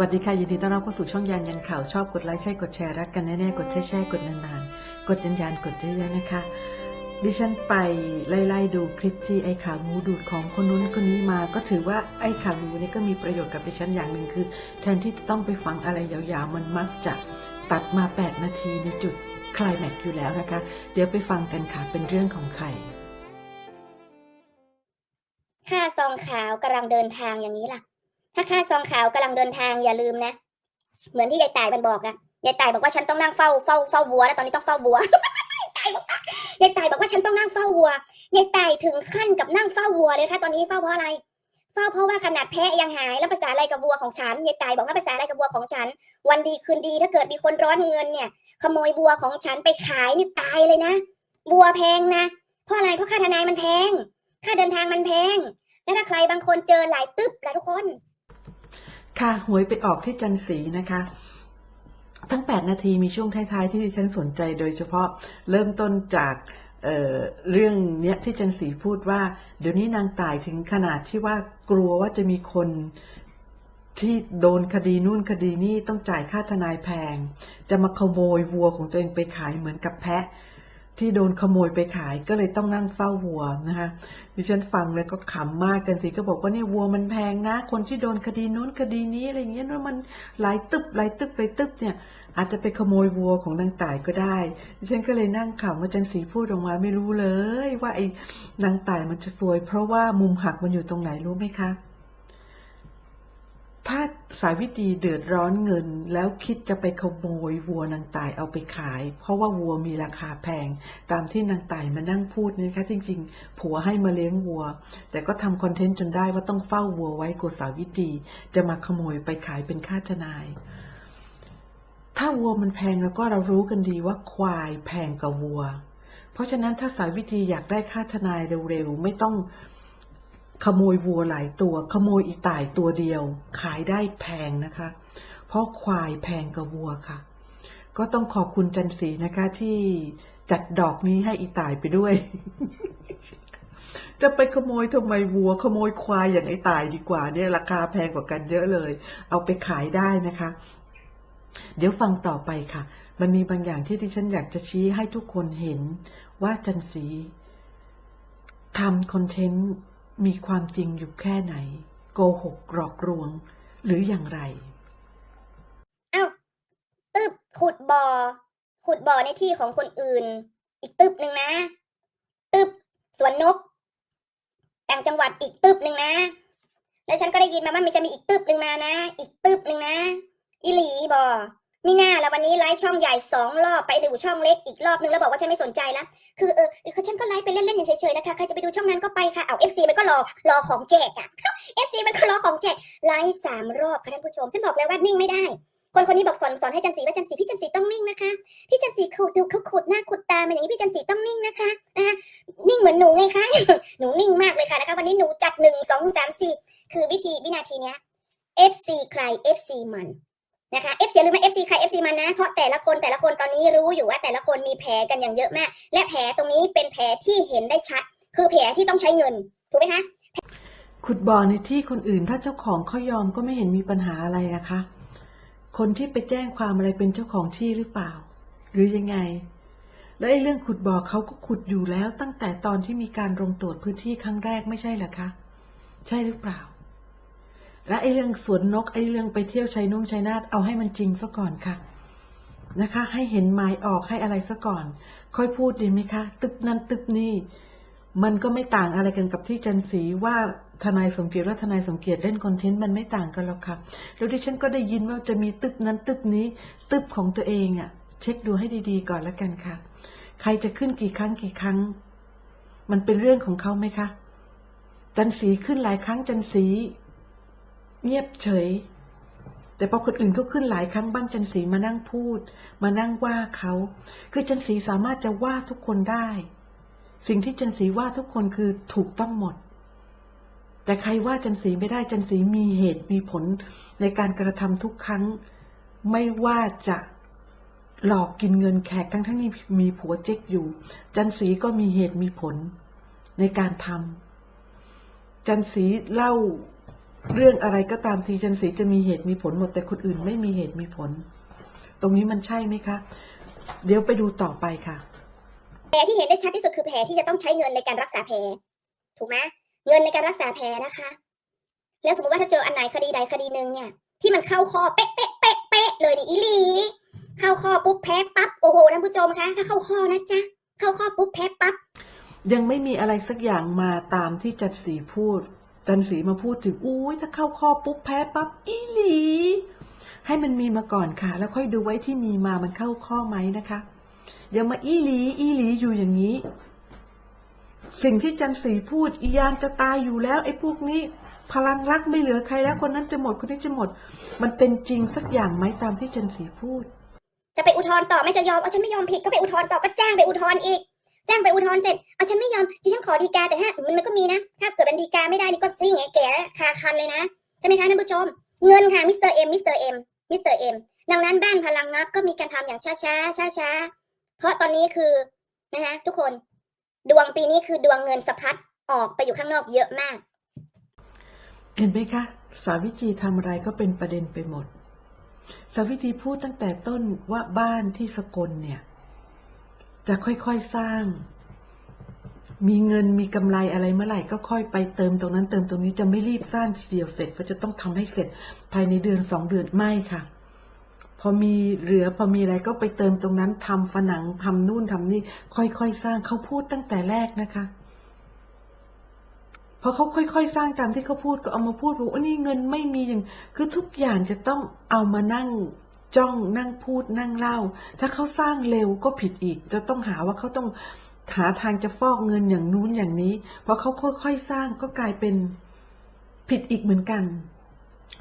วัสดีค่ะ ยินดีต้อนรับเข้าสู่ช่องยานยันข่าวชอบกดไลค์ใช่กดแชร์รักกันแน่ๆ กดแช่แช่กดนานๆ กดยันยันกดเยอะๆนะคะ ดิฉันไปไล่ๆดูคลิปที่ไอ้ขาหมูดูดของคนนู้นคนนี้มา ก็ถือว่าไอ้ขาหมูนี่ก็มีประโยชน์กับดิฉันอย่างหนึ่งคือ แทนที่จะต้องไปฟังอะไรยาวๆ มันมักจะตัดมา 8 นาทีในจุดคลายแม็กซ์อยู่แล้วนะคะ เดี๋ยวไปฟังกันค่ะเป็นเรื่องของใครค่าซองขาวกำลังเดินทางอย่างนี้ล่ะ ถ้าค่าซองขาวกำลังเดินทางอย่าลืมนะ เหมือนที่ยายต่ายมันบอกอะยายต่ายบอกว่าฉันต้องนั่งเฝ้าเฝ้าเฝ้าวัวแล้วตอนนี้ต้องเฝ้าวัวยายต่ายบอกว่าฉันต้องนั่งเฝ้าวัวยายต่ายถึงขั้นกับนั่งเฝ้าวัวเลยค่ะตอนนี้เฝ้าเพราะอะไร เฝ้าเพราะว่าขนาดแพะยังหายแล้วภาษาอะไรกับวัวของฉันยายต่ายบอกว่าภาษาอะไรกับวัวของฉัน วันดีคืนดีถ้าเกิดมีคนร้อนเงินเนี่ย ขโมยวัวของฉันไปขายนี่ตายเลยนะวัวแพงนะเพราะอะไรเพราะค่าทนายมันแพงค่าเดินทางมันแพง แล้วถ้าใครบางคนเจอหลายตึ๊บหลายทุกคน ค่ะ หวยไปออกที่จันสีนะคะ ทั้ง 8 นาทีมีช่วงท้ายๆ ที่ดิฉันสนใจโดยเฉพาะเริ่มต้นจากเเรื่องเนี้ยที่จันสีพูดว่า เดี๋ยวนี้นางตายถึงขนาดที่ว่ากลัวว่าจะมีคนที่โดนคดีนู่นคดีนี่ต้องจ่ายค่าทนายแพง จะมาขโมยวัวของตัวเองไปขายเหมือนกับแพะ ที่โดนขโมยไปขายก็เลยต้องนั่งเฝ้าวัวนะคะดิฉันฟังแล้วก็ขำมากจันสีก็บอกว่านี่วัวมันแพงนะ คนที่โดนคดีนู้นคดีนี้อะไรเงี้ยว่ามันหลายตึบหลายตึบหลายตึบเนี่ย อาจจะไปขโมยวัวของนางต่ายก็ได้ ดิฉันก็เลยนั่งขำว่าจันสีพูดออกมาไม่รู้เลย ว่าไอ้นางต่ายมันจะซวย เพราะว่ามุมหักมันอยู่ตรงไหนรู้ไหมคะ ถ้าสายวิตีเดือดร้อนเงิน แล้วคิดจะไปขโมยวัวนางตายเอาไปขาย เพราะว่าวัวมีราคาแพง ตามที่นางตายมานั่งพูดนี่นะคะจริงๆ ผัวให้มาเลี้ยงวัว แต่ก็ทำคอนเทนต์จนได้ว่าต้องเฝ้าวัวไว้กลัวสาววิตีจะมาขโมยไปขายเป็นค่าทนาย ถ้าวัวมันแพงแล้วก็เรารู้กันดีว่าควายแพงกว่าวัว เพราะฉะนั้นถ้าสายวิธีอยากได้ค่าทนายเร็วๆไม่ต้อง ขโมยวัวหลายตัว ขโมยอีต่ายตัวเดียว ขายได้แพงนะคะ เพราะควายแพงกว่าวัวค่ะ ก็ต้องขอบคุณจันสีนะคะที่จัดดอกนี้ให้อีต่ายไปด้วย จะไปขโมยทำไมวัว ขโมยควายอย่างไอ้ตายดีกว่า เนี่ยราคาแพงกว่ากันเยอะเลย เอาไปขายได้นะคะ เดี๋ยวฟังต่อไปค่ะ มันมีบางอย่างที่ที่ฉันอยากจะชี้ให้ทุกคนเห็นว่าจันสีทำคอนเทนต์ มีความจริงอยู่แค่ไหน โกหกหลอกลวง หรืออย่างไร อ้าวตึบขุดบ่อ ขุดบ่อในที่ของคนอื่น อีกตึบหนึ่งนะ ตึบสวนนก ต่างจังหวัดอีกตึบหนึ่งนะ แล้วฉันก็ได้ยินมาว่ามันจะมีอีกตึบหนึ่งมานะ อีกตึบหนึ่งนะอีหลีบ่อ มีหน้าแล้ววันนี้ไลฟ์ช่องใหญ่สองรอบไปดูช่องเล็กอีกรอบนึงแล้วบอกว่าฉันไม่สนใจแล้วคือเออคือฉันก็ไลฟ์ไปเล่นๆอย่างเฉยๆนะคะใครจะไปดูช่องนั้นก็ไปค่ะเอาเอฟซีมันก็รอรอของแจกอะเอฟซีมันก็รอของแจกไลฟ์สามรอบค่ะท่านผู้ชมฉันบอกแล้วว่านิ่งไม่ได้ คนคนนี้บอกสอนสอนให้จันสีว่าจันสีพี่จันสีต้องนิ่งนะคะพี่จันสีขุดดูเขาขุดหน้าขุดตามาอย่างนี้พี่จันสีต้องนิ่งนะคะนะคะนิ่งเหมือนหนูไงคะหนูนิ่งมากเลยค่ะนะคะ วันนี้หนูจัดหนึ่งสองสามสี่คือวิธีวินาทีเนี้ย FC ใคร FC มัน นะคะ F อย่าลืมนะ FC ใคร FC มันนะ เพราะแต่ละคนแต่ละคนตอนนี้รู้อยู่ว่าแต่ละคนมีแผลกันอย่างเยอะมาก และแผลตรงนี้เป็นแผลที่เห็นได้ชัด คือแผลที่ต้องใช้เงิน ถูกไหมคะ ขุดบ่อในที่คนอื่นถ้าเจ้าของเขายอมก็ไม่เห็นมีปัญหาอะไรนะคะ คนที่ไปแจ้งความอะไรเป็นเจ้าของที่หรือเปล่า หรือยังไง และไอ้เรื่องขุดบ่อเขาก็ขุดอยู่แล้วตั้งแต่ตอนที่มีการลงตรวจพื้นที่ครั้งแรกไม่ใช่หรอคะ ใช่หรือเปล่า และไอ้เรื่องสวนนกไอ้เรื่องไปเที่ยวชัยนุ่งชัยนาทเอาให้มันจริงซะก่อนค่ะนะคะ ให้เห็นไม้ออกให้อะไรซะก่อน ค่อยพูดดีไหมคะ ตึกนั้นตึกนี้มันก็ไม่ต่างอะไรกันกับที่จันสีว่าทนายสมเกียรติและทนายสมเกียรติเล่นคอนเทนต์มันไม่ต่างกันหรอกค่ะแล้วดิฉันก็ได้ยินว่าจะมีตึกนั้นตึกนี้ตึกของตัวเองอะ่ะ เช็คดูให้ดีๆก่อนแล้วกันค่ะ ใครจะขึ้นกี่ครั้งกี่ครั้ง มันเป็นเรื่องของเขาไหมคะจันสีขึ้นหลายครั้งจันสี เงียบเฉย แต่พอคนอื่นเขาขึ้นหลายครั้งบ้านจันสีมานั่งพูด มานั่งว่าเขา คือจันสีสามารถจะว่าทุกคนได้ สิ่งที่จันสีว่าทุกคนคือถูกต้องหมด แต่ใครว่าจันสีไม่ได้จันสีมีเหตุมีผลในการกระทำทุกครั้ง ไม่ว่าจะหลอกกินเงินแขกทั้งทั้งนี้มีผัวเจ๊กอยู่ จันสีก็มีเหตุมีผลในการทำจันสีเล่า เรื่องอะไรก็ตามทีจันสีจะมีเหตุมีผลหมดแต่คนอื่นไม่มีเหตุมีผล ตรงนี้มันใช่ไหมคะ เดี๋ยวไปดูต่อไปค่ะแผลที่เห็นได้ชัดที่สุดคือแผลที่จะต้องใช้เงินในการรักษาแผลถูกไหมเงินในการรักษาแผลนะคะ แล้วสมมติว่าถ้าเจออันไหนคดีใดคดีหนึ่งเนี่ย ที่มันเข้าข้อเป๊ะเป๊ะเป๊ะเป๊ะเลยนี่อีหลีเข้าข้อปุ๊บแพ้ปั๊บโอ้โหท่านผู้ชมคะถ้าเข้าข้อนะจ๊ะเข้าข้อปุ๊บแพ้ปั๊บยังไม่มีอะไรสักอย่างมาตามที่จันสีพูด จันสีมาพูดถึงอุ้ยถ้าเข้าข้อปุ๊บแพ้ปั๊บอีหลี ให้มันมีมาก่อนค่ะ แล้วค่อยดูไว้ที่มีมามันเข้าข้อไหมนะคะอย่ามาอีหลี อีหลีอยู่อย่างนี้ สิ่งที่จันสีพูดอียานจะตายอยู่แล้ว ไอ้พวกนี้ พลังรักไม่เหลือใครแล้วคนนั้นจะหมดคนนี้จะหมด มันเป็นจริงสักอย่างไหมตามที่จันสีพูด จะไปอุทธรณ์ต่อไม่จะยอมเอาฉันไม่ยอมผิดก็ไปอุทธรณ์ต่อก็แจ้งไปอุทธรณ์อีก จ้างไปอุทธรณ์เสร็จเอาฉันไม่ยอมที่ฉันขอดีกาแต่ถ้ามันก็มีนะ ถ้าเกิดเป็นดีกาไม่ได้นี่ก็ซิ่งไงแก่คาคันเลยนะใช่ไหมคะท่านผู้ชม เงินค่ะมิสเตอร์เอ็มมิสเตอร์เอ็มมิสเตอร์เอ็มดังนั้นบ้านพลังงับก็มีการทำอย่างช้าช้าช้าช้าเพราะตอนนี้คือนะคะทุกคนดวงปีนี้คือดวงเงินสะพัดออกไปอยู่ข้างนอกเยอะมาก เห็นไหมคะ สาวิตรีทำอะไรก็เป็นประเด็นไปหมด สาวิตรีพูดตั้งแต่ต้นว่าบ้านที่สกลเนี่ย จะค่อยๆสร้าง มีเงินมีกำไรอะไรเมื่อไหร่ก็ค่อยไปเติมตรงนั้นเติมตรงนี้จะไม่รีบสร้างทีเดียวเสร็จเพราะจะต้องทำให้เสร็จภายในเดือนสองเดือนไม่ค่ะ พอมีเหลือพอมีอะไรก็ไปเติมตรงนั้นทำผนังทำนู่นทำนี่ค่อยๆสร้างเขาพูดตั้งแต่แรกนะคะพอเขาค่อยๆ สร้างตามที่เขาพูดก็เอามาพูดว่านี่เงินไม่มีอย่าง คือทุกอย่างจะต้องเอามานั่ง จ้องนั่งพูดนั่งเล่า ถ้าเขาสร้างเร็วก็ผิดอีก จะต้องหาว่าเขาต้องหาทางจะฟอกเงินอย่างนู้นอย่างนี้พอเขาค่อยๆสร้างก็กลายเป็นผิดอีกเหมือนกัน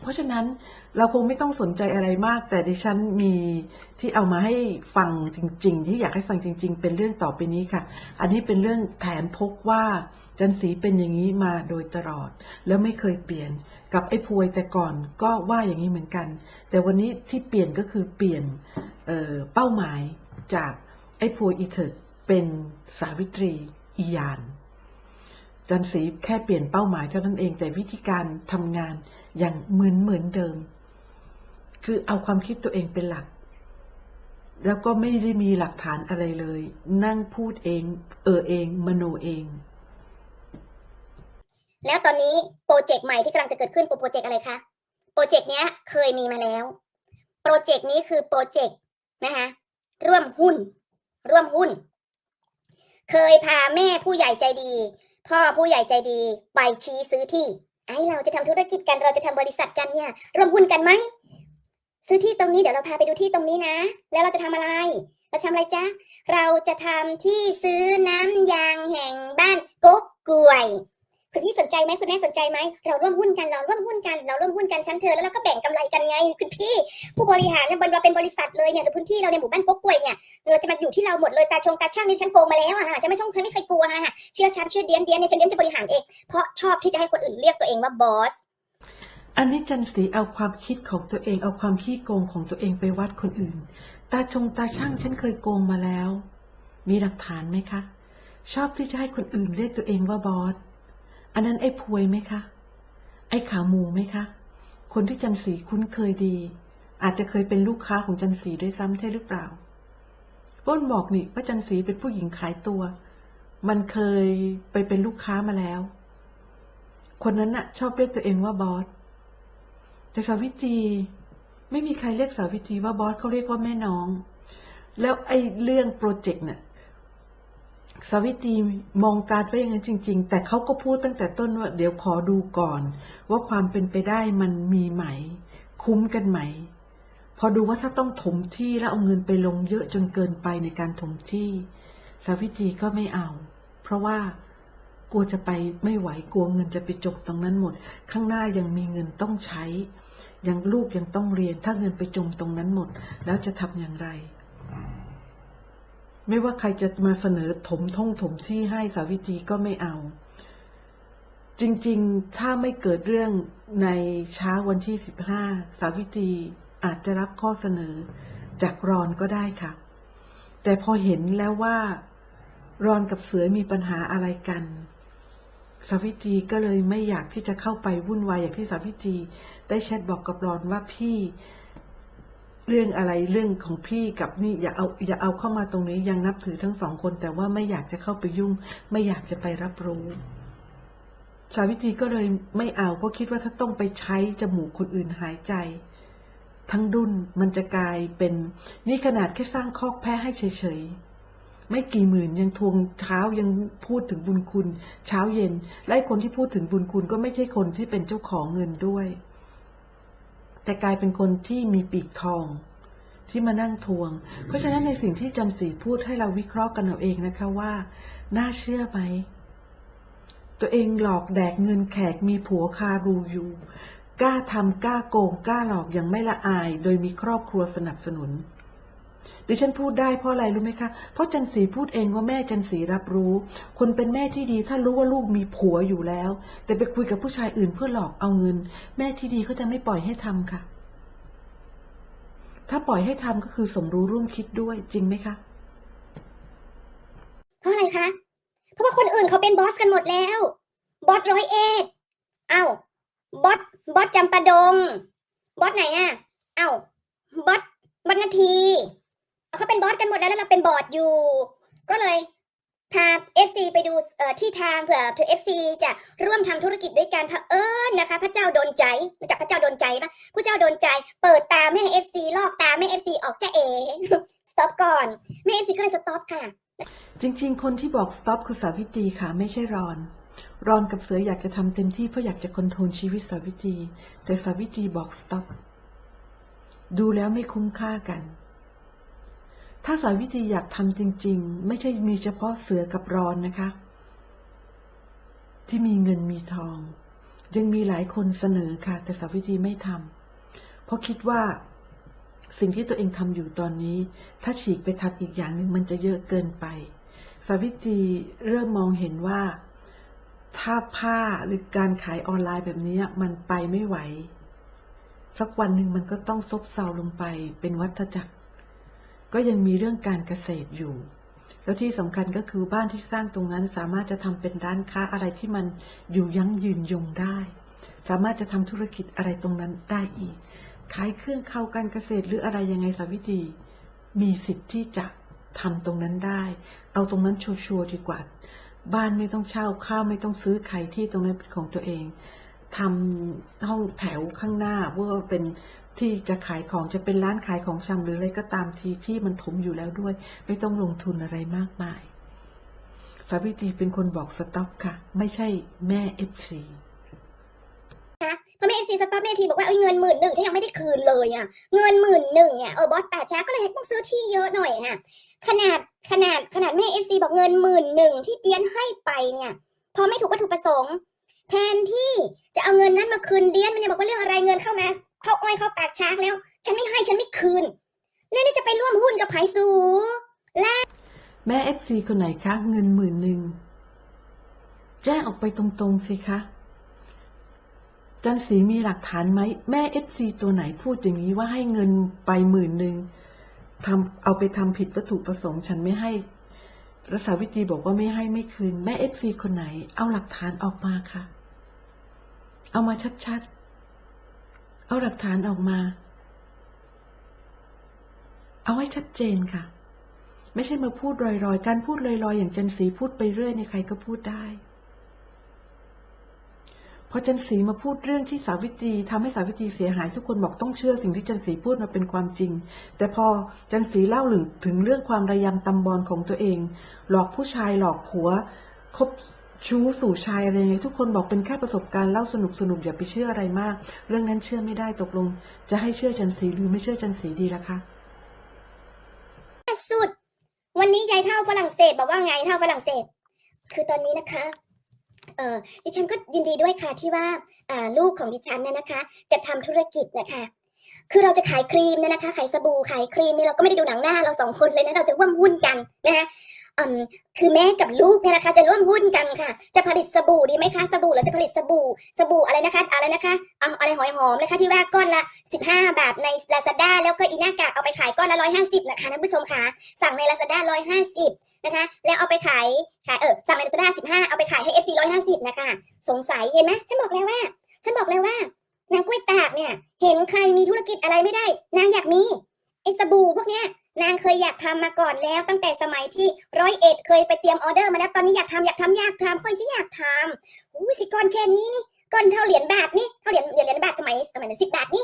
เพราะฉะนั้นเราคงไม่ต้องสนใจอะไรมาก แต่ดิฉันมีที่เอามาให้ฟังจริง ๆ ที่อยากให้ฟังจริง ๆ เป็นเรื่องต่อไปนี้ค่ะ อันนี้เป็นเรื่องแถมพกว่า จันสีเป็นอย่างนี้มาโดยตลอด แล้วไม่เคยเปลี่ยน กับไอ้พวยแต่ก่อนก็ว่าอย่างนี้เหมือนกัน แต่วันนี้ที่เปลี่ยนก็คือเปลี่ยนเเป้าหมายจากไอ้พวยอีเถิดเป็นสาวิตรีอียานจันสีแค่เปลี่ยนเป้าหมายเท่านั้นเองแต่วิธีการทำงานอย่างเหมือนเหมือนเดิม คือเอาความคิดตัวเองเป็นหลัก แล้วก็ไม่ได้มีหลักฐานอะไรเลย นั่งพูดเอง เออเอง มโนเอง แล้วตอนนี้โปรเจกต์ใหม่ที่กำลังจะเกิดขึ้นเป็นโปรเจกต์อะไรคะโปรเจกต์เนี้ยเคยมีมาแล้วโปรเจกต์นี้คือโปรเจกต์นะคะร่วมหุ้น ร่วมหุ้น เคยพาแม่ผู้ใหญ่ใจดี พ่อผู้ใหญ่ใจดีไปชี้ซื้อที่ไอ้เราจะทำธุรกิจกันเราจะทำบริษัทกันเนี่ยร่วมหุ้นกันไหมซื้อที่ตรงนี้เดี๋ยวเราพาไปดูที่ตรงนี้นะ แล้วเราจะทำอะไร เราทำอะไรจ๊ะเราจะทำที่ซื้อน้ำยางแห่งบ้านก๊กกวย คุณพี่สนใจไหมคุณแม่สนใจไหมเราร่วมหุ้นกันเราร่วมหุ้นกันเราร่วมหุ้นกันชั้นเธอแล้วเราก็แบ่งกำไรกันไงคุณพี่ ผู้บริหารเนี่ยเราเป็นบริษัทเลยเนี่ยหรือพื้นที่เราในหมู่บ้านก๊กกวยเนี่ยเราจะมาอยู่ที่เราหมดเลยตาชงตาช่างนี่ฉันโกงมาแล้วอะฮะฉันไม่ช่องเคยไม่เคยกลัวฮะเชื่อฉันเชื่อเดียนเดียนเนี่ยฉันเดียนจะบริหารเองเพราะชอบที่จะให้คนอื่นเรียกตัวเองว่าบอสอันนี้จันสีเอาความคิดของตัวเองเอาความขี้โกงของตัวเองไปวัดคนอื่น ตาชงตาช่างฉันเคยโกงมาแล้ว มีหลักฐานไหมคะ ชอบที่จะให้คนอื่นเรียกตัวเองว่าบอส อันนั้นไอ้พวยไหมคะ ไอ้ขาหมูไหมคะ คนที่จันสีคุ้นเคยดี อาจจะเคยเป็นลูกค้าของจันสีด้วยซ้ำใช่หรือเปล่าป้นบอกนี่ว่าจันสีเป็นผู้หญิงขายตัว มันเคยไปเป็นลูกค้ามาแล้ว คนนั้นน่ะ ชอบเรียกตัวเองว่าบอส แต่สาวิตีไม่มีใครเรียกสาวิตีว่าบอสเขาเรียกว่าแม่น้อง แล้วไอ้เรื่องโปรเจกต์เนี่ย สาวิตรีมองการไว้อย่างนั้นจริง ๆ แต่เขาก็พูดตั้งแต่ต้นว่าเดี๋ยวขอดูก่อน ว่าความเป็นไปได้มันมีไหม คุ้มกันไหม พอดูว่าถ้าต้องถมที่แล้วเอาเงินไปลงเยอะจนเกินไปในการถมที่ สาวิตรีก็ไม่เอา เพราะว่ากลัวจะไปไม่ไหวกลัวเงินจะไปจบตรงนั้นหมด ข้างหน้ายังมีเงินต้องใช้ ยังลูกยังต้องเรียน ถ้าเงินไปจมตรงนั้นหมด แล้วจะทำอย่างไร ไม่ว่าใครจะมาเสนอถมท่องถมที่ให้สาวิตรีก็ไม่เอา จริงๆ ถ้าไม่เกิดเรื่องในเช้าวันที่สิบห้าสาวิตรีอาจจะรับข้อเสนอจากรอนก็ได้ค่ะ แต่พอเห็นแล้วว่ารอนกับเสือมีปัญหาอะไรกัน สาวิตรีก็เลยไม่อยากที่จะเข้าไปวุ่นวายอย่างที่สาวิตรีได้แชทบอกกับรอนว่าพี่ เรื่องอะไรเรื่องของพี่กับนี่อย่าเอาอย่าเอาเข้ามาตรงนี้ยังนับถือทั้งสองคน แต่ว่าไม่อยากจะเข้าไปยุ่ง ไม่อยากจะไปรับรู้ สาวิตรีก็เลยไม่เอาเพราะคิดว่าถ้าต้องไปใช้จมูกคนอื่นหายใจ ทั้งดุนมันจะกลายเป็นนี่ขนาดแค่สร้างคอกแพะให้เฉยๆไม่กี่หมื่นยังทวงเช้ายังพูดถึงบุญคุณ เช้าเย็น และคนที่พูดถึงบุญคุณก็ไม่ใช่คนที่เป็นเจ้าของเงินด้วย แต่กลายเป็นคนที่มีปีกทอง ที่มานั่งทวง เพราะฉะนั้นในสิ่งที่จำสีพูดให้เราวิเคราะห์กันเอาเองนะคะว่า น่าเชื่อไหม ตัวเองหลอกแดกเงินแขกมีผัวคารูอยู่ กล้าทำกล้าโกงกล้าหลอกอย่างไม่ละอาย โดยมีครอบครัวสนับสนุน ดิฉันพูดได้เพราะอะไรรู้ไหมคะ เพราะจันสีพูดเองว่าแม่จันสีรับรู้ คนเป็นแม่ที่ดีถ้ารู้ว่าลูกมีผัวอยู่แล้ว แต่ไปคุยกับผู้ชายอื่นเพื่อหลอกเอาเงิน แม่ที่ดีเขาจะไม่ปล่อยให้ทำค่ะ ถ้าปล่อยให้ทำก็คือสมรู้ร่วมคิดด้วยจริงไหมคะ เพราะอะไรคะ เพราะว่าคนอื่นเขาเป็นบอสกันหมดแล้ว บอสร้อยเอ็ดเอ้าบอสบอสจำปาดง บอสไหนน่ะ เอ้าบอสบอสนาที เขาเป็นบอสกันหมดแล้วแล้วเราเป็นบอดอยู่ ก็เลยพา FC ไปดูที่ทางเผื่อเธอ FC จะร่วมทำธุรกิจด้วยกันพระเอิญนะคะ พระเจ้าโดนใจรู้จักพระเจ้าโดนใจปะพระเจ้าโดนใจ เปิดตาแม่ FC ลอกตาแม่ FC ออกจะเอสต็อปก่อนแม่ FC ก็เลยสต็อปค่ะ จริง ๆ คนที่บอก stop คือสาวิตรีค่ะ ไม่ใช่รอน รอนกับเสืออยากจะทำเต็มที่เพราะอยากจะคอนโทรลชีวิตสาวิตรีแต่สาวิตรีบอก stop ดูแล้วไม่คุ้มค่ากัน ถ้าสาวิตรีอยากทำจริง ๆ ไม่ใช่มีเฉพาะเสือกับรอนนะคะ ที่มีเงินมีทอง ยังมีหลายคนเสนอค่ะ แต่สาวิตรีไม่ทำเพราะคิดว่าสิ่งที่ตัวเองทำอยู่ตอนนี้ ถ้าฉีกไปทำอีกอย่างหนึ่งมันจะเยอะเกินไป สาวิตรีเริ่มมองเห็นว่า ถ้าผ้าหรือการขายออนไลน์แบบนี้มันไปไม่ไหว สักวันหนึ่งมันก็ต้องซบเซาลงไปเป็นวัฏจักร ก็ยังมีเรื่องการเกษตรอยู่ แล้วที่สำคัญก็คือบ้านที่สร้างตรงนั้นสามารถจะทำเป็นร้านค้าอะไรที่มันอยู่ยั้งยืนยงได้ สามารถจะทำธุรกิจอะไรตรงนั้นได้อีก ขายเครื่องเข้าการเกษตรหรืออะไรยังไงสาวิตรีมีสิทธิ์ที่จะทำตรงนั้นได้ เอาตรงนั้นชัวร์ๆดีกว่า บ้านไม่ต้องเช่าข้าวไม่ต้องซื้อใครที่ตรงนั้นเป็นของตัวเองทำห้องแถวข้างหน้าว่าเป็น ที่จะขายของจะเป็นร้านขายของชำหรืออะไรก็ตามทีที่มันถมอยู่แล้วด้วย ไม่ต้องลงทุนอะไรมากมาย สาวิตรีเป็นคนบอกสต็อปค่ะ ไม่ใช่แม่เอฟซีพอแม่เอฟซีสต็อปแม่ทีบอกว่าเอาเงินหมื่นหนึ่งฉันยังไม่ได้คืนเลยอะเงินหมื่นหนึ่งเนี่ยเออบอสแป่าช้าก็เลยต้องซื้อที่เยอะหน่อยค่ะขนาดขนาดขนาดแม่เอฟซีบอกเงินหมื่นหนึ่งที่เดียนให้ไปเนี่ย พอไม่ถูกวัตถุประสงค์แทนที่จะเอาเงินนั้นมาคืนเดียนมันยังบอกว่าเรื่องอะไรเงินเข้ามา เข้าอ้อยเข้าปากช้างแล้ว ฉันไม่ให้ฉันไม่คืน แล้วนี่จะไปร่วมหุ้นกับไผ่สูและแม่เอฟซีคนไหนคะเงินหมื่นหนึ่งแจ้งออกไปตรงๆสิคะจันสีมีหลักฐานไหมแม่เอฟซีตัวไหนพูดอย่างนี้ว่าให้เงินไปหมื่นหนึ่งทำเอาไปทำผิดวัตถุประสงค์ฉันไม่ให้รัศวิตรีบอกว่าไม่ให้ไม่คืน แม่เอฟซีคนไหน เอาหลักฐานออกมาค่ะ เอามาชัดๆ เอาหลักฐานออกมา เอาให้ชัดเจนค่ะ ไม่ใช่มาพูดลอยๆ การพูดลอยๆ อย่างจันสีพูดไปเรื่อยในใครก็พูดได้ พอจันสีมาพูดเรื่องที่สาวิตรีทำให้สาวิตรีเสียหายทุกคนบอกต้องเชื่อสิ่งที่จันสีพูดมาเป็นความจริง แต่พอจันสีเล่าถึงเรื่องความระยำตำบอลของตัวเอง หลอกผู้ชายหลอกผัวคบ ชู้สู่ชายอะไรไงทุกคนบอกเป็นแค่ประสบการณ์เล่าสนุกสนุกอย่าไปเชื่ออะไรมาก เรื่องนั้นเชื่อไม่ได้ตกลง จะให้เชื่อจันสีหรือไม่เชื่อจันสีดีล่ะคะสุด วันนี้ยายเท่าฝรั่งเศสบอกว่าไงเท่าฝรั่งเศส คือตอนนี้นะคะเออดิฉันก็ยินดีด้วยค่ะที่ว่าอ่าลูกของดิฉันเนี่ยนะคะ จะทำธุรกิจนะคะ คือเราจะขายครีมเนี่ยนะคะ ขายสบู่ขายครีมเนี่ยเราก็ไม่ได้ดูหนังหน้าเราสองคนเลยนะเราจะร่วมหุ้นกันนะคะ คือแม่กับลูกเนี่ยนะคะ จะร่วมหุ้นกันค่ะ จะผลิตสบู่ดีไหมคะสบู่เราจะผลิตสบู่ สบู่อะไรนะคะอะไรนะคะเอาอะไรหอยหอมนะคะที่ว่าก้อนละ 15 บาทใน Lazada แล้วก็อีน่ากากเอาไปขายก้อนละ 150 นะคะท่านผู้ชมคะสั่งใน Lazada 150 นะคะ แล้วเอาไปขายขายเออสั่งใน Lazada 15 เอาไปขายให้ FC 150 นะคะ สงสัยเห็นไหมฉันบอกแล้วว่า ฉันบอกแล้วว่านางกล้วยตากเนี่ย เห็นใครมีธุรกิจอะไรไม่ได้ นางอยากมีไอ้สบู่พวกเนี้ย นางเคยอยากทำมาก่อนแล้ว ตั้งแต่สมัยที่ร้อยเอ็ดเคยไปเตรียมออเดอร์มาแล้วตอนนี้อยากทำอยากทำอยากทำค่อยสิอยากทำอู้สิก้อนแค่นี้นี่ก้อนเท่าเหรียญบาทนี่เท่าเหรียญเหรียญเหรียญบาทสมัยสมัยสิบบาทนี่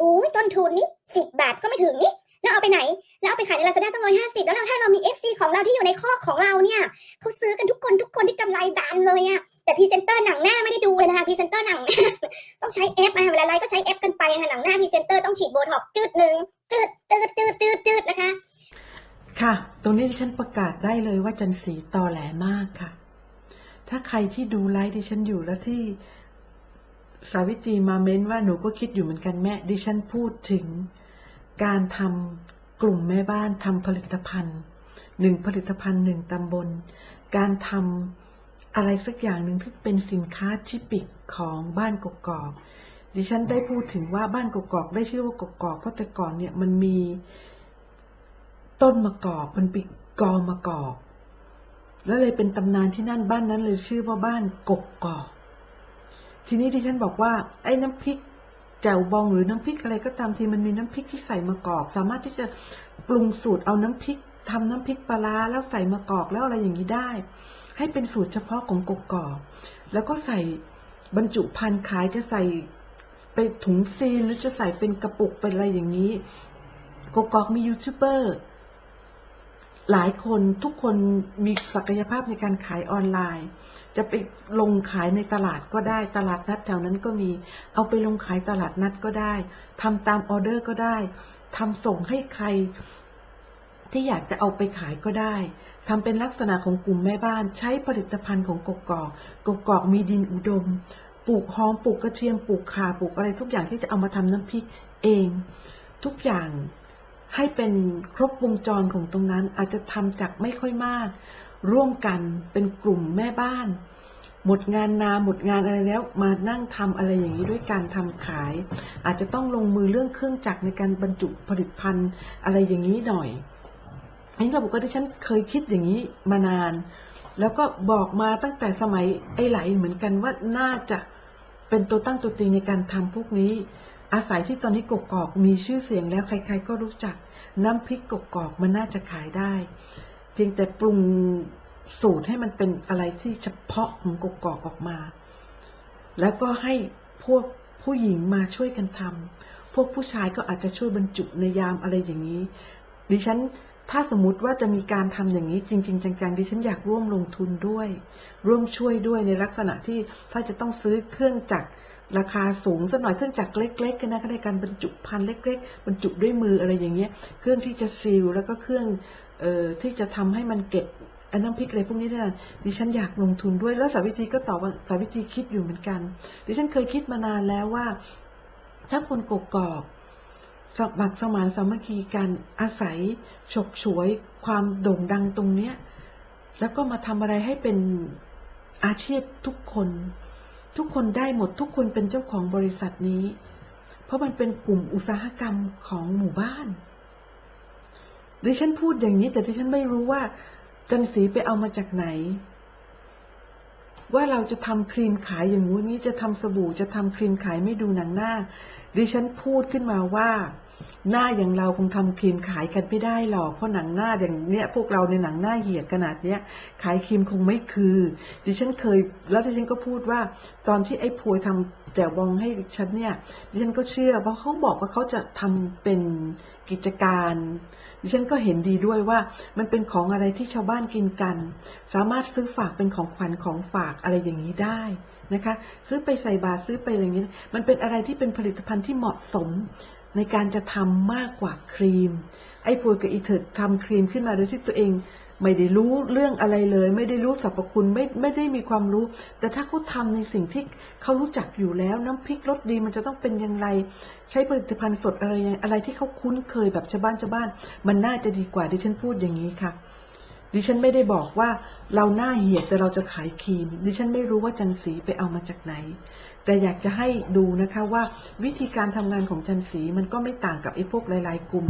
อู้ต้นทุนนี่สิบบาทก็ไม่ถึงนี่แล้วเอาไปไหน แล้วเอาไปขายในลาซาด้าตั้งร้อยห้าสิบแล้วเราถ้าเรามีเอฟซีของเราที่อยู่ในข้อของเราเนี่ยเขาซื้อกันทุกคนทุกคนที่กำไรบานเลยอะ แต่พรีเซนเตอร์หนังหน้าไม่ได้ดูเลยนะคะพรีเซนเตอร์หนังต้องใช้แอปนะคะเวลาไลฟ์ก็ใช้แอปกันไปค่ะหนังหน้าพรีเซนเตอร์ต้องฉีดโบท็อกจืดหนึ่งจืดจืดจืดจืดจืดนะคะ ค่ะ ตรงนี้ดิฉันประกาศได้เลยว่าจันสีตอแหลมากค่ะ ถ้าใครที่ดูไลฟ์ดิฉันอยู่แล้วที่สาวิตรีมาเม้นว่าหนูก็คิดอยู่เหมือนกันแม่ดิฉันพูดถึง การทำกลุ่มแม่บ้านทำผลิตภัณฑ์หนึ่งผลิตภัณฑ์หนึ่งตำบล การทำ อะไรสักอย่างหนึ่งที่เป็นสินค้าชิปิกของบ้านกกอกดิฉันได้พูดถึงว่าบ้านกกอกได้ชื่อว่ากกอกเพราะแต่ก่อนเนี่ยมันมีต้นมะกอกมันป็นกอมะกอกแล้วเลยเป็นตำนานที่นั่นบ้านนั้นเลยชื่อว่าบ้านกกกอก ทีนี้ที่ฉันบอกว่า ไอ้น้ำพริกแจ่วบองหรือน้ำพริกอะไรก็ตามทีมันมีน้ำพริกที่ใส่มะกอก สามารถที่จะปรุงสูตรเอาน้ำพริกทำน้ำพริกปลาแล้วใส่มะกอกแล้วอะไรอย่างนี้ได้ ให้เป็นสูตรเฉพาะของกกอกแล้วก็ใส่บรรจุภัณฑ์ขายจะใส่ไปถุงซีนหรือจะใส่เป็นกระปุกเป็นอะไรอย่างนี้กกอกมียูทูบเบอร์หลายคนทุกคนมีศักยภาพในการขายออนไลน์ จะไปลงขายในตลาดก็ได้ตลาดนัดแถวนั้นก็มี เอาไปลงขายตลาดนัดก็ได้ทำตามออเดอร์ก็ได้ทำส่งให้ใครที่อยากจะเอาไปขายก็ได้ ทำเป็นลักษณะของกลุ่มแม่บ้านใช้ผลิตภัณฑ์ของกกอกกกอกมีดินอุดม ปลูกหอมปลูกกระเทียมปลูกข่าปลูกอะไรทุกอย่างที่จะเอามาทำน้ำพริกเอง ทุกอย่างให้เป็นครบวงจรของตรงนั้นอาจจะทำจากไม่ค่อยมาก ร่วมกันเป็นกลุ่มแม่บ้าน หมดงานนาหมดงานอะไรแล้วมานั่งทำอะไรอย่างนี้ด้วยการทำขาย อาจจะต้องลงมือเรื่องเครื่องจักรในการบรรจุผลิตภัณฑ์อะไรอย่างนี้หน่อย อันนี้ก็บอกว่าที่ฉันเคยคิดอย่างนี้มานาน แล้วก็บอกมาตั้งแต่สมัยไอ้ไหลเหมือนกันว่าน่าจะเป็นตัวตั้งตัวตีในการทำพวกนี้ อาศัยที่ตอนนี้กกอกมีชื่อเสียงแล้วใคร ๆ ก็รู้จัก น้ำพริกกกอกมันน่าจะขายได้ เพียงแต่ปรุงสูตรให้มันเป็นอะไรที่เฉพาะของกกอกออกมา แล้วก็ให้พวกผู้หญิงมาช่วยกันทำพวกผู้ชายก็อาจจะช่วยบรรจุในยามอะไรอย่างนี้ ดิฉัน ถ้าสมมติว่าจะมีการทำอย่างนี้จริง ๆ จังๆดิฉันอยากร่วมลงทุนด้วย ร่วมช่วยด้วยในลักษณะที่ถ้าจะต้องซื้อเครื่องจักรราคาสูงสักหน่อยเครื่องจักรเล็กๆกันนะคะในการบรรจุพันเล็ก ๆ บรรจุด้วยมืออะไรอย่างเงี้ย เครื่องที่จะซีลแล้วก็เครื่องเอ่อที่จะทำให้มันเก็บอันน้ำพริกอะไรพวกนี้ได้นานดิฉันอยากลงทุนด้วย แล้วสาวิตรีก็ตอบว่าสาวิตรีคิดอยู่เหมือนกัน ดิฉันเคยคิดมานานแล้วว่า ถ้าคนกกอก สมัครสมานสามัคคีกันอาศัยฉกฉวยความโด่งดังตรงเนี้ย แล้วก็มาทำอะไรให้เป็นอาชีพทุกคน ทุกคนได้หมดทุกคนเป็นเจ้าของบริษัทนี้ เพราะมันเป็นกลุ่มอุตสาหกรรมของหมู่บ้านดิฉันพูดอย่างนี้แต่ดิฉันไม่รู้ว่าจันสีไปเอามาจากไหน ว่าเราจะทำครีมขายอย่างงู้นนี้จะทำสบู่จะทำครีมขายไม่ดูหนังหน้า ดิฉันพูดขึ้นมาว่า หน้าอย่างเราคงทำครีมขายกันไม่ได้หรอกเพราะหนังหน้าอย่างเนี้ยพวกเราในหนังหน้าเหี่ยขนาดเนี้ย ขายครีมคงไม่คือ ดิฉันเคย แล้วดิฉันก็พูดว่า ตอนที่ไอ้พวยทำแจ่วบองให้ฉันเนี่ย ดิฉันก็เชื่อเพราะเขาบอกว่าเขาจะทำเป็นกิจการดิฉันก็เห็นดีด้วยว่ามันเป็นของอะไรที่ชาวบ้านกินกัน สามารถซื้อฝากเป็นของขวัญของฝากอะไรอย่างนี้ได้ นะคะ ซื้อไปใส่บาตรซื้อไปอะไรอย่างนี้มันเป็นอะไรที่เป็นผลิตภัณฑ์ที่เหมาะสมในการจะทำมากกว่าครีม ไอ้พวกับอีเถิดทำครีมขึ้นมาโดยที่ตัวเองไม่ได้รู้เรื่องอะไรเลย ไม่ได้รู้สรรพคุณไม่ไม่ได้มีความรู้ แต่ถ้าเขาทำในสิ่งที่เขารู้จักอยู่แล้วน้ำพริกรสดีมันจะต้องเป็นอย่างไร ใช้ผลิตภัณฑ์สดอะไรอะไรที่เขาคุ้นเคยแบบชาวบ้านชาวบ้าน มันน่าจะดีกว่าดิฉันพูดอย่างนี้ค่ะ ดิฉันไม่ได้บอกว่าเราหน้าเหี่ยแต่เราจะขายครีม ดิฉันไม่รู้ว่าจันสีไปเอามาจากไหน แต่อยากจะให้ดูนะคะว่าวิธีการทำงานของจันสีมันก็ไม่ต่างกับไอ้พวกหลายๆกลุ่ม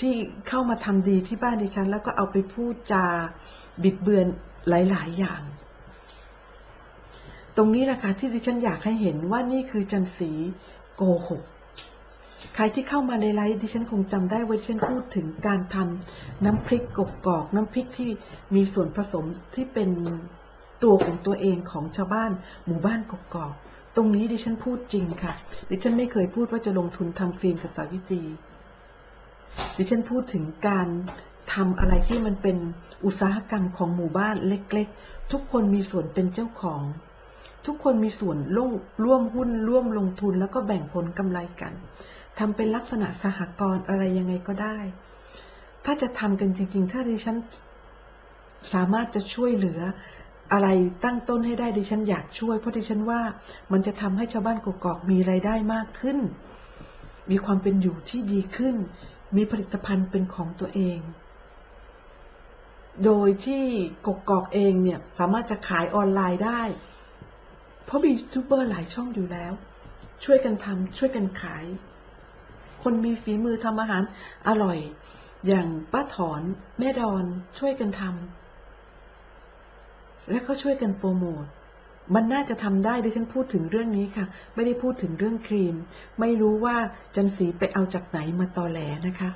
ที่เข้ามาทำดีที่บ้านดิฉัน แล้วก็เอาไปพูดจาบิดเบือนหลายๆอย่าง ตรงนี้แหละค่ะที่ดิฉันอยากให้เห็นว่านี่คือจันสีโกหก ใครที่เข้ามาในไลฟ์ดิฉันคงจำได้ว่าฉันพูดถึงการทำน้ำพริกกกอกน้ำพริกที่มีส่วนผสมที่เป็นตัวของตัวเองของชาวบ้านหมู่บ้านกกอก ตรงนี้ดิฉันพูดจริงค่ะ ดิฉันไม่เคยพูดว่าจะลงทุนทำฟิล์มกับสาวิตรีดิฉันพูดถึงการทำอะไรที่มันเป็นอุตสาหกรรมของหมู่บ้านเล็ก ๆ ทุกคนมีส่วนเป็นเจ้าของ ทุกคนมีส่วนร่วมร่วมหุ้นร่วมลงทุนแล้วก็แบ่งผลกำไรกัน ทำเป็นลักษณะสหกรณ์อะไรยังไงก็ได้ ถ้าจะทำกันจริง ๆ ถ้าดิฉันสามารถจะช่วยเหลืออะไรตั้งต้นให้ได้ดิฉันอยากช่วย เพราะดิฉันว่ามันจะทำให้ชาวบ้านกกอกมีไรายได้มากขึ้น มีความเป็นอยู่ที่ดีขึ้น มีผลิตภัณฑ์เป็นของตัวเอง โดยที่กกอกเองเนี่ยสามารถจะขายออนไลน์ได้ เพราะมียูทูบเบอร์หลายช่องอยู่แล้ว ช่วยกันทำช่วยกันขาย คนมีฝีมือทำอาหารอร่อย อย่างป้าถอนแม่ดอนช่วยกันทำและก็ช่วยกันโปรโมทมันน่าจะทำได้ดิฉันพูดถึงเรื่องนี้ค่ะ ไม่ได้พูดถึงเรื่องครีม ไม่รู้ว่าจันสีไปเอาจากไหนมาตอแหลนะคะ